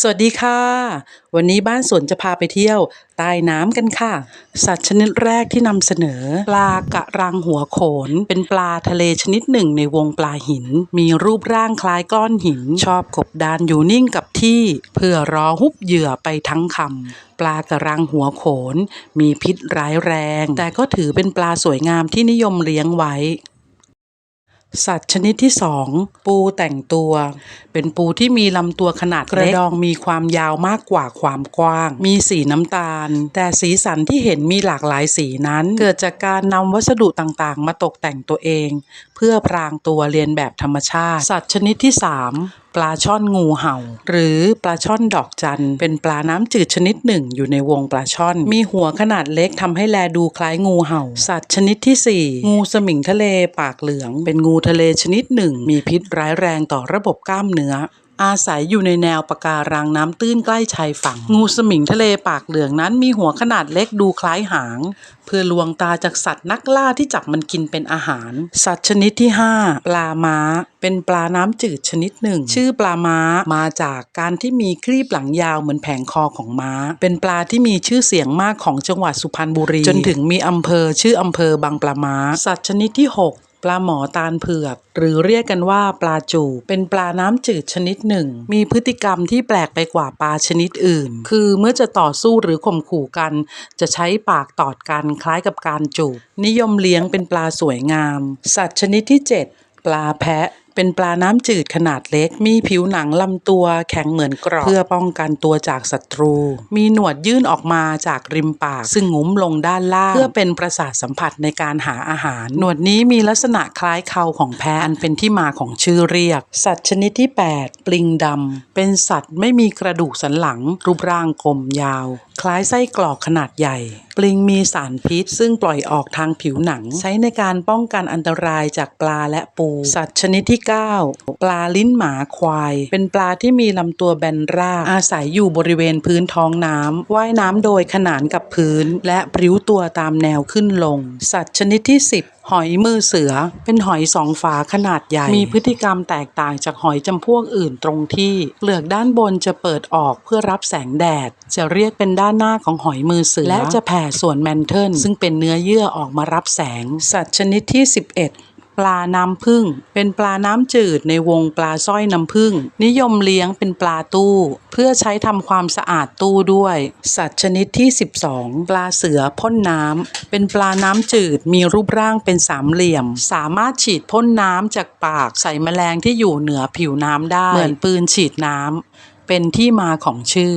สวัสดีค่ะ วันนี้บ้านสวนจะพาไปเที่ยวใต้น้ำกันค่ะ สัตว์ชนิดแรกที่นำเสนอ ปลากระรังหัวโขน เป็นปลาทะเลชนิดหนึ่งในวงปลาหิน มีรูปร่างคล้ายก้อนหิน ชอบกบดานอยู่นิ่งกับที่ เพื่อรอฮุบเหยื่อไปทั้งคำปลากระรังหัวโขน มีพิษร้ายแรง แต่ก็ถือเป็นปลาสวยงามที่นิยมเลี้ยงไว้ สัตว์ชนิดที่สองปูแต่งตัว เป็นปูที่มีลำตัวขนาดกระดองมีความยาวมากกว่าความกว้าง มีสีน้ำตาล แต่สีสันที่เห็นมีหลากหลายสีนั้น เกิดจากการนำวัสดุต่างๆ มาตกแต่งตัวเอง เพื่อพรางตัวเรียนแบบธรรมชาติ สัตว์ชนิดที่สาม ปลาช่อนงูเห่า หรือปลาช่อนดอกจันเป็นปลาน้ำจืดชนิดหนึ่งอยู่ในวงปลาช่อน มีหัวขนาดเล็กทำให้แลดูคล้ายงูเห่า สัตว์ชนิดที่สี่งูสมิงทะเลปากเหลือง เป็นงูทะเลชนิดหนึ่ง มีพิษร้ายแรงต่อระบบกล้ามเนื้อ อาศัยอยู่ในแนวปะการังน้ำตื้นใกล้ชายฝั่ง งูสมิงทะเลปากเหลืองนั้นมีหัวขนาดเล็กดูคล้ายหาง เพื่อลวงตาจากสัตว์นักล่าที่จับมันกินเป็นอาหาร สัตว์ชนิดที่ 5 ปลาม้า เป็นปลาน้ำจืดชนิดหนึ่ง ชื่อปลาม้ามาจากการที่มีครีบหลังยาวเหมือนแผงคอของม้า เป็นปลาที่มีชื่อเสียงมากของจังหวัดสุพรรณบุรี จนถึงมีอำเภอชื่ออำเภอบางปลาม้า สัตว์ชนิดที่ 6 ปลาหมอตาลเผือก หรือเรียกกันว่าปลาจูเป็นปลาน้ำจืดชนิดหนึ่ง มีพฤติกรรมที่แปลกไปกว่าปลาชนิดอื่น คือเมื่อจะต่อสู้หรือข่มขู่กัน จะใช้ปากตอดกันคล้ายกับการจูบนิยมเลี้ยงเป็นปลาสวยงาม สัตว์ชนิดที่ 7 ปลาแพะ เป็นปลาน้ำจืดขนาดเล็ก มีผิวหนังลำตัวแข็งเหมือนกรอบเพื่อป้องกันตัวจากศัตรู มีหนวดยื่นออกมาจากริมปาก ซึ่งงุ้มลงด้านล่าง เพื่อเป็นประสาทสัมผัสในการหาอาหาร หนวดนี้มีลักษณะคล้ายเคาของแพะอันเป็นที่มาของชื่อเรียก สัตว์ชนิดที่ 8 ปลิงดำเป็นสัตว์ไม่มีกระดูกสันหลัง รูปร่างกลมยาวคล้ายไส้กรอกขนาดใหญ่ ปลิงมีสารพิษ ซึ่งปล่อยออกทางผิวหนัง ใช้ในการป้องกันอันตรายจากปลาและปู สัตว์ชนิดที่ 9 ปลาลิ้นหมาควาย เป็นปลาที่มีลำตัวแบนราบอาศัยอยู่บริเวณพื้นท้องน้ำว่ายน้ำโดยขนานกับพื้น และพริ้วตัวตามแนวขึ้นลง สัตว์ชนิดที่ 10 หอยมือเสือเป็นหอยสองฝาขนาดใหญ่ มีพฤติกรรมแตกต่างจากหอยจำพวกอื่นตรงที่เปลือกด้านบนจะเปิดออกเพื่อรับแสงแดด จะเรียกเป็นด้านหน้าของหอยมือเสือ และจะแผ่ส่วนแมนเทิลซึ่งเป็นเนื้อเยื่อออกมารับแสง สัตว์ชนิดที่ 11 ปลาน้ำผึ้งเป็นปลาน้ำจืดในวงปลาสร้อยน้ำผึ้งนิยมเลี้ยงเป็นปลาตู้ เพื่อใช้ทำความสะอาดตู้ด้วย สัตว์ชนิดที่ 12 ปลาเสือพ่นน้ำเป็นปลาน้ำจืดมีรูปร่างเป็นสามเหลี่ยม สามารถฉีดพ่นน้ำจากปากใส่แมลงที่อยู่เหนือผิวน้ำได้ เหมือนปืนฉีดน้ำเป็นที่มาของชื่อ